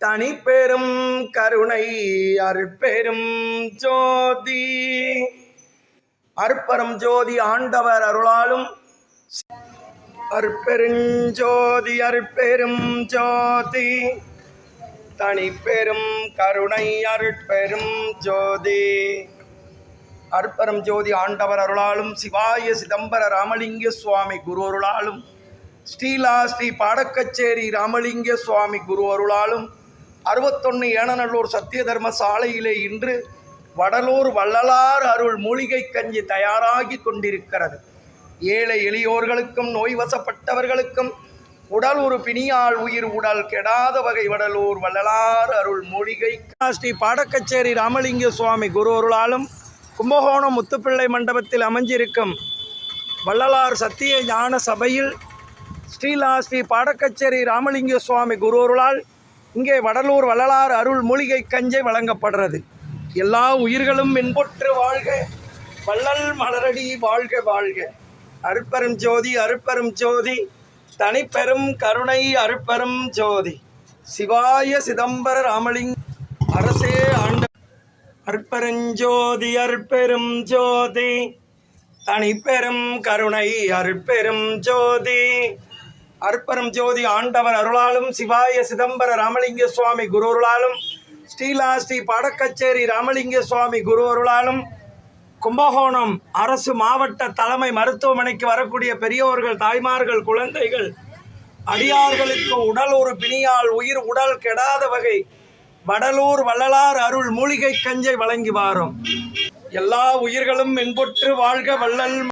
தனி பெரும் கருணை அருட்பெரும் ஜோதி. அற்பரம் ஜோதி ஆண்டவர் அருளாலும் அற்பெருஞ்சோதி அற்பெரும் ஜோதி. தனி பெரும் கருணை அருட்பெரும் ஜோதி. அற்பரம் ஜோதி ஆண்டவர் அருளாலும் சிவாய சிதம்பர ராமலிங்க சுவாமி குரு அருளாலும் ஸ்ரீலா ஸ்ரீ பாடக்கச்சேரி ராமலிங்க சுவாமி குரு அருளாலும் அறுபத்தொன்று ஏனநல்லூர் சத்திய தர்ம சாலையிலே இன்று வடலூர் வள்ளலார் அருள் மூலிகை கஞ்சி தயாராகி கொண்டிருக்கிறது. ஏழை எளியோர்களுக்கும் நோய்வசப்பட்டவர்களுக்கும் உடல் ஒரு பிணியால் உயிர் உடல் கெடாத வகை வடலூர் வள்ளலார் அருள் மூலிகை ஸ்ரீ பாடக்கச்சேரி ராமலிங்க சுவாமி குரு அருளாலும் கும்பகோணம் முத்துப்பிள்ளை மண்டபத்தில் அமைஞ்சிருக்கும் வள்ளலார் சத்திய ஞான சபையில் ஸ்ரீலா ஸ்ரீ பாடக்கச்சேரி ராமலிங்க சுவாமி குருவருளால் இங்கே வடலூர் வள்ளலார் அருள் மூலிகை கஞ்சை வழங்கப்படுறது. எல்லா உயிர்களும் மென்பொற்று வாழ்க வள்ளல் மலரடி வாழ்க வாழ்க. அருட்பெரும் ஜோதி அருட்பெரும் ஜோதி தனிப்பெரும் கருணை அருட்பெரும் ஜோதி. சிவாய சிதம்பர ராமலிங் அரசே ஆண்ட அற்பெருஞ்சோதி அற்பெரும் ஜோதி தனிப்பெரும் கருணை அற்பெரும் ஜோதி. அற்பரம் ஜோதி ஆண்டவர் அருளாலும் சிவாய சிதம்பர ராமலிங்க சுவாமி குரு அருளாலும் ஸ்ரீலா ஸ்ரீ பாடக்கச்சேரி ராமலிங்க சுவாமி குரு அருளாலும் கும்பகோணம் அரசு மாவட்ட தலைமை மருத்துவமனைக்கு வரக்கூடிய பெரியோர்கள் தாய்மார்கள் குழந்தைகள் அடியார்களுக்கு உடல் ஒரு பிணியால் உயிர் உடல் கெடாத வகை வடலூர் வள்ளலார் அருள் மூலிகை கஞ்சை வழங்கி வாரோம். எல்லா உயிர்களும் மென்பொற்று வாழ்க வள்ளல்